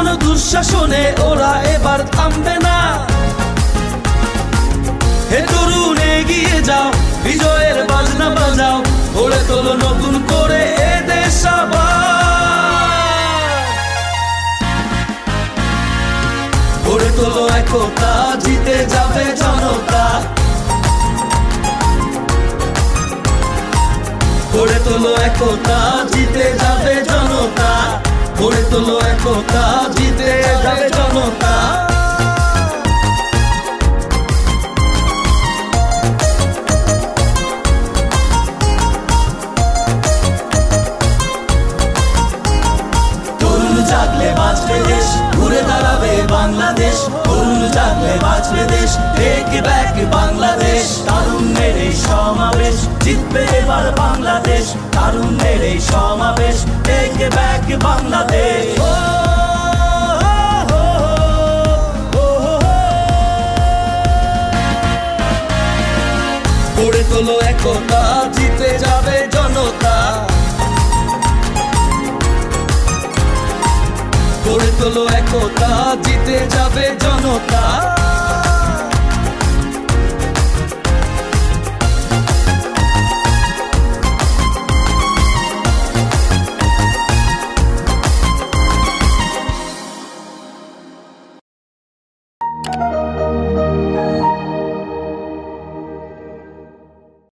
কোন দুঃশাসনে ওরা এবার থামবে না। হে তরুণ, এগিয়ে যাও, বিজয়ের বাজনা বাজাও, গড়ে তোলো নতুন করে এ দেশ গড়ে তোলো একতা, জিতে যাবে জনতা। গড়ে তোলো একতা, জিতে যাবে জনতা তোলো একতা জিতে যাবে জনতা। বাংলাদেশ। তরুণ জাগলে বাঁচবে দেশ টেক ব্যাক বাংলাদেশ। তারুণ্যের এই সমাবেশ, জিতবে এবার বাংলাদেশ। তারুণ্যের এই সমাবেশ টেক ব্যাক বাংলাদেশ। গড়ে তোলো একতা, জিতে যাবে জনতা। গড়ে তোলো একতা, জিতে যাবে জনতা।